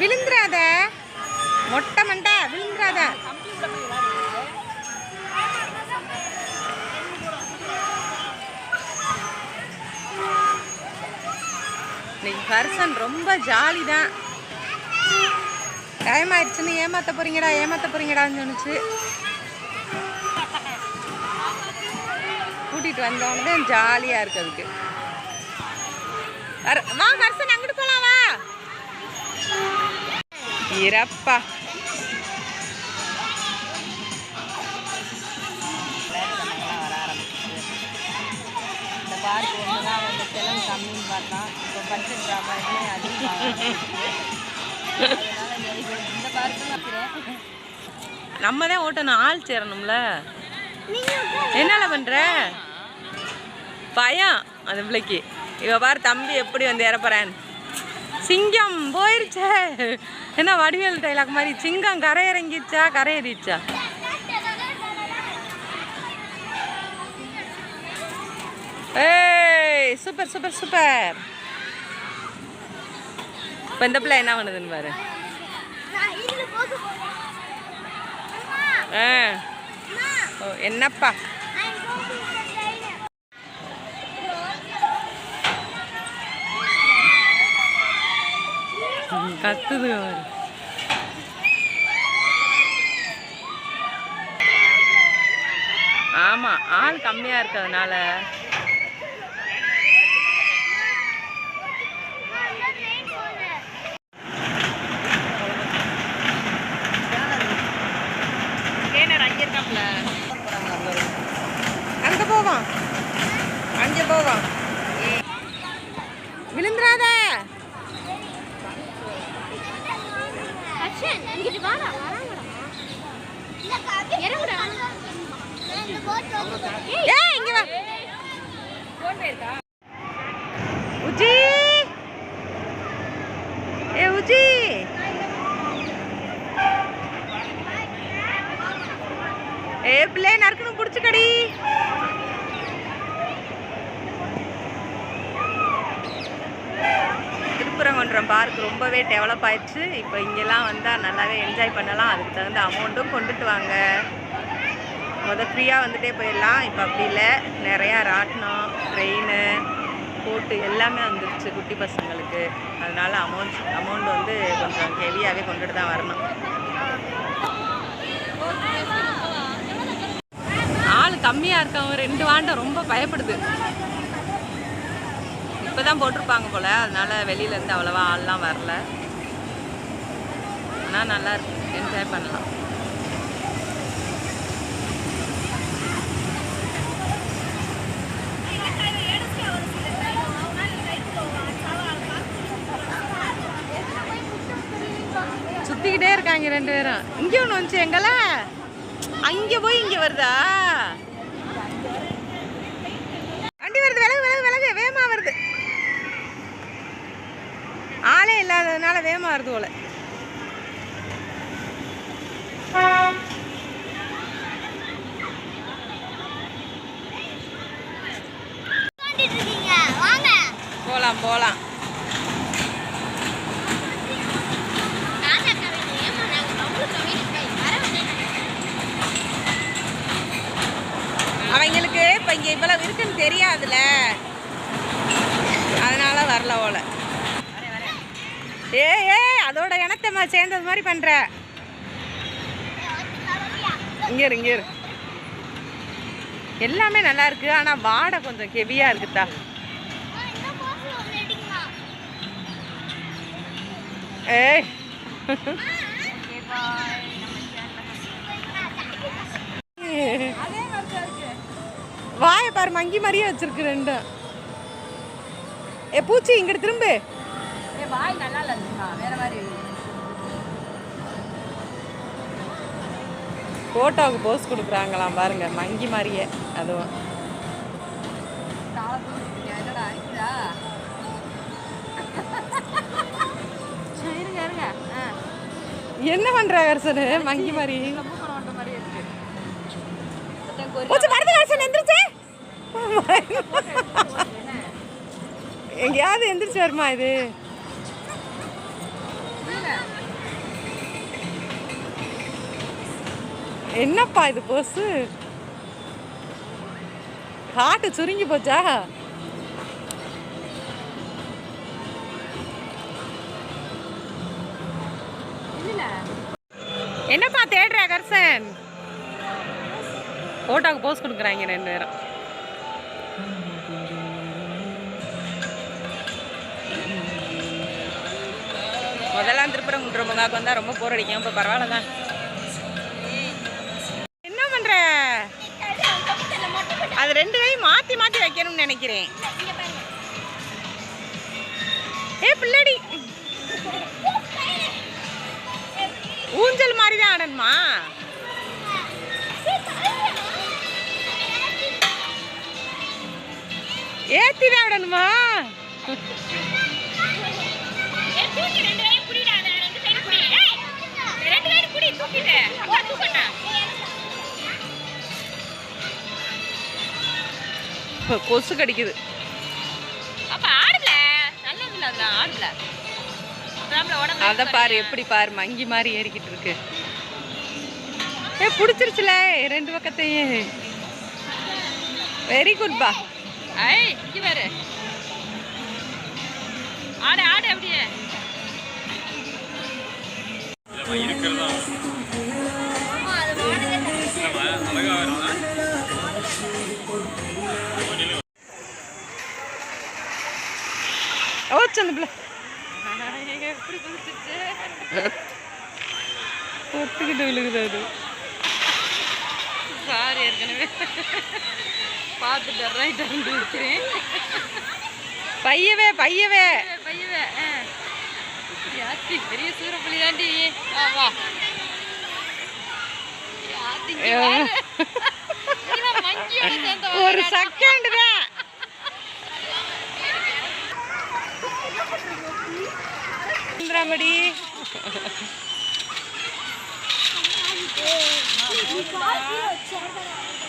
விழுந்துராத மொட்டை மண்டை விழுந்துராத இன்னைக்கு பர்சன் ரொம்ப ஜாலி தான் டைம் ஆயிடுச்சுன்னு ஏமாத்த போறீங்கடா ஏமாத்த போறீங்கடான்னு சொன்னுச்சு. கூட்டிட்டு வந்தவொடனே ஜாலியா இருக்கு அதுக்கு. வா பர்சன் இறப்பா பார்க் ஒன்று தான் வந்து செலவு கம்மின்னு பார்த்தா இப்போ பட்ஜெட் இந்த பார்க்கும் வைக்கிறேன் நம்ம தான் ஓட்டணும் ஆள் சேரணும்ல. என்னால பண்ற? பயம் அந்த பிள்ளைக்கு. இவ பாரு தம்பி எப்படி வந்து இறப்புறேன் சிங்கம் போயிருச்சே. என்ன வடிவேல் டைலாக் மாதிரி? சிங்கம் கரை இறங்கிச்சா கரை ஏறிச்சா ஏய் சூப்பர் சூப்பர் சூப்பர் இப்போ இந்த பிள்ளை என்ன பண்ணுதுன்னு பாரு. என்னப்பா? கத்துது பாரு ஆமா ஆள் கம்மியா இருக்கிறதுனால. அங்கே இருக்காப்ல அங்க போவான். அங்க போவான். விழுந்துராத இங்கிட்டு வாடா வராங்கடா. இறங்குடா. ஏய் இங்க வா. உஜி ஏ உஜி ஏ பிள்ளை நறுக்கணும் புடிச்சுக்கடி. திருப்பரங்குன்றம் பார்க் ரொம்பவே டெவலப் ஆயிடுச்சு. இப்போ இங்கெல்லாம் வந்தால் நல்லாவே என்ஜாய் பண்ணலாம். அதுக்கு தகுந்த அமௌண்ட்டும் கொண்டுட்டு வாங்க. மொதல் ஃப்ரீயாக வந்துட்டே போயிடலாம். இப்போ அப்படி இல்லை. நிறையா ராட்டினம் ட்ரெயின் போட்டு எல்லாமே வந்துருச்சு குட்டி பசங்களுக்கு. அதனால் அமௌண்ட் அமௌண்ட் வந்து கொஞ்சம் ஹெவியாகவே கொண்டுட்டு தான் வரணும். ஆள் கம்மியாக இருக்கவங்க ரெண்டு வாண்டம் ரொம்ப பயப்படுது. இப்போ தான் போட்டிருப்பாங்க போல். அதனால வெளியிலேருந்து அவ்வளோவா ஆள்லாம் வரல. ஆனால் நல்லா இருக்கு. என்ஜாய் பண்ணலாம். சுத்திக்கிட்டே இருக்காங்க ரெண்டு பேரும். இங்க ஒண்ணு வந்துச்சு எங்கள அங்க போய் இங்க வருதா வண்டி வருது விலகு விலகு விலகு வேகமா வருது ஆளே இல்லாததுனால வேகமாக வருது போல. வாங்க போலாம் போலாம். அவங்களுக்கு இப்போ இங்கே இவ்வளவு இருக்குன்னு தெரியாதுல அதனால வரல போல ஏ ஏ பசங்க சேர்ந்தது மாதிரி பண்ணுற இங்கே இரு இரு. எல்லாமே நல்லா இருக்கு ஆனா வாடை கொஞ்சம் ஹெவியா இருக்குதா? ஏய். வாய பாரு மங்கி மாதிரியே வச்சிருக்கு ரெண்டும் ஏ பூச்சி இங்கிட்டு திரும்பு. வாய் நல்லா இல்லைம்மா வேற மாதிரி ஃபோட்டோவுக்கு போஸ் கொடுக்குறாங்களாம் பாருங்க மங்கி மாதிரியே. அதுவும். என்ன பண்ற அரசனு மங்கி மாதிரி. எங்கேயாவது எந்திரிச்சு வருமா இது? என்னப்பா இது போஸு காட்டு சுருங்கி போச்சா? என்னப்பா தேடுற கர்சன்? போட்டோக்கு போஸ் கொடுக்குறாங்க ரெண்டு பேரும். முதலாம் திருப்புறம் குன்றமுகாக்கு வந்தா ரொம்ப போர் அடிக்கும். இப்போ பரவாயில்ல தான் அது ரெண்டு கை மாத்தி மாத்தி வைக்கணும்னு நினைக்கிறேன். ஏ பிள்ளடி. ஊஞ்சல் மாதிரி தான் ஆடணுமா? ஏத்தி தான் ஆடணுமா? இப்போ கொசு கடிக்குது. அதை பாரு எப்படி பாரு மங்கி மாதிரி ஏறிக்கிட்டு இருக்கு. ஏ பிடிச்சிருச்சுல? ரெண்டு பக்கத்தையும். வெரி குட் பா. ஐ இங்க பாரு. ஆடு ஆடு அப்படியே. ஓ அந்த பிள்ளை. ஒத்துக்கிட்டு விழுகுது அது. சாரி ஏற்கனவே பார்த்துட்டு ரைட் வந்து இருக்கிறேன் பையவே பையவே. பையவே. யாத்தி பெரிய சூரப்புலி தாண்டி. வா சேர்ந்த ஒரு செகண்ட் தான். மடி Thank you.